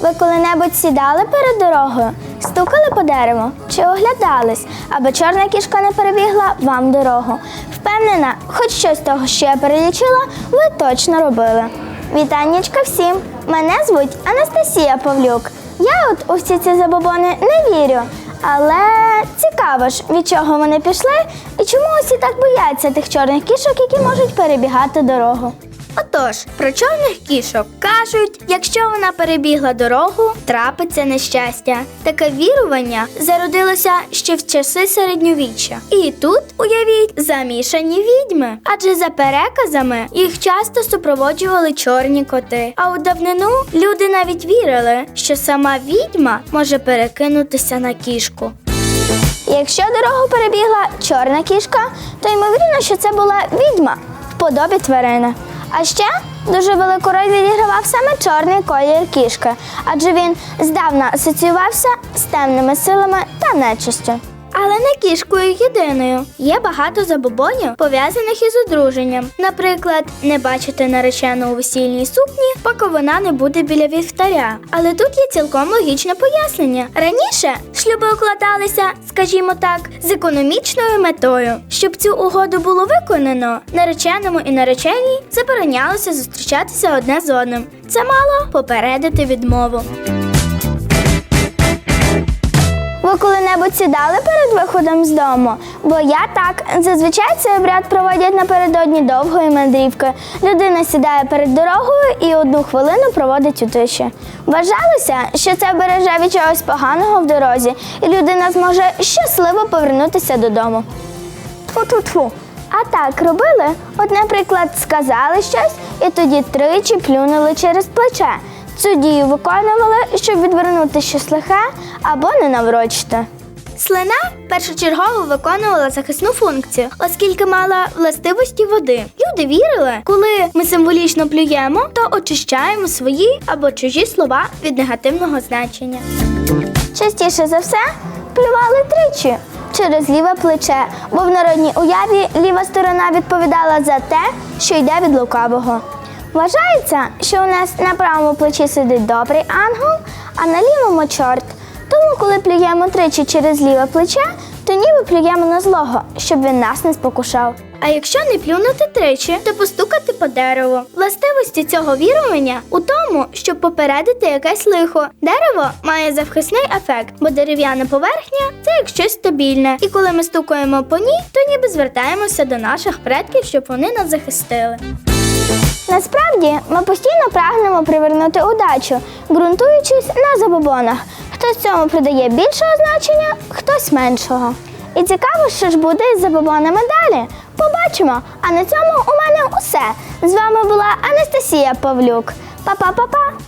Ви коли-небудь сідали перед дорогою, стукали по дереву чи оглядались, аби чорна кішка не перебігла вам дорогу. Впевнена, хоч щось того, що я перелічила, ви точно робили. Вітаннячка всім! Мене звуть Анастасія Павлюк. Я от у всі ці забобони не вірю. Але цікаво ж, від чого вони пішли і чому усі так бояться тих чорних кішок, які можуть перебігати дорогу. Отож, про чорних кішок кажуть, якщо вона перебігла дорогу, трапиться нещастя. Таке вірування зародилося ще в часи середньовіччя. І тут, уявіть, замішані відьми. Адже за переказами їх часто супроводжували чорні коти. А у давнину люди навіть вірили, що сама відьма може перекинутися на кішку. Якщо дорогу перебігла чорна кішка, то ймовірно, що це була відьма в подобі тварини. А ще дуже велику роль відігравав саме чорний колір кішки, адже він здавна асоціювався з темними силами та нечистю. Але не кішкою єдиною. Є багато забобонів, пов'язаних із одруженням. Наприклад, не бачити наречену у весільній сукні, поки вона не буде біля вівтаря. Але тут є цілком логічне пояснення. Раніше шлюби укладалися, скажімо так, з економічною метою. Щоб цю угоду було виконано, нареченому і нареченій заборонялося зустрічатися одне з одним. Це мало попередити відмову. Сідали перед виходом з дому? Бо я так. Зазвичай цей обряд проводять напередодні довгої мандрівки. Людина сідає перед дорогою і одну хвилину проводить у тиші. Вважалося, що це береже від чогось поганого в дорозі, і людина зможе щасливо повернутися додому. Тфу-тфу-тфу. А так робили? От, наприклад, сказали щось і тоді тричі плюнули через плече. Цю дію виконували, щоб відвернути щось лихе або не наврочити. Слина першочергово виконувала захисну функцію, оскільки мала властивості води. Люди вірили, коли ми символічно плюємо, то очищаємо свої або чужі слова від негативного значення. Частіше за все плювали тричі через ліве плече, бо в народній уяві ліва сторона відповідала за те, що йде від лукавого. Вважається, що у нас на правому плечі сидить добрий ангел, а на лівому чорт. Тому, коли плюємо тричі через ліве плече, то ніби плюємо на злого, щоб він нас не спокушав. А якщо не плюнути тричі, то постукати по дереву. Властивості цього вірування у тому, щоб попередити якесь лихо. Дерево має захисний ефект, бо дерев'яна поверхня це як щось стабільне. І коли ми стукаємо по ній, то ніби звертаємося до наших предків, щоб вони нас захистили. Насправді ми постійно прагнемо привернути удачу, ґрунтуючись на забобонах. Хтось цьому придає більшого значення, хтось меншого. І цікаво, що ж буде із забобонами далі. Побачимо. А на цьому у мене усе. З вами була Анастасія Павлюк. Па-па-па-па!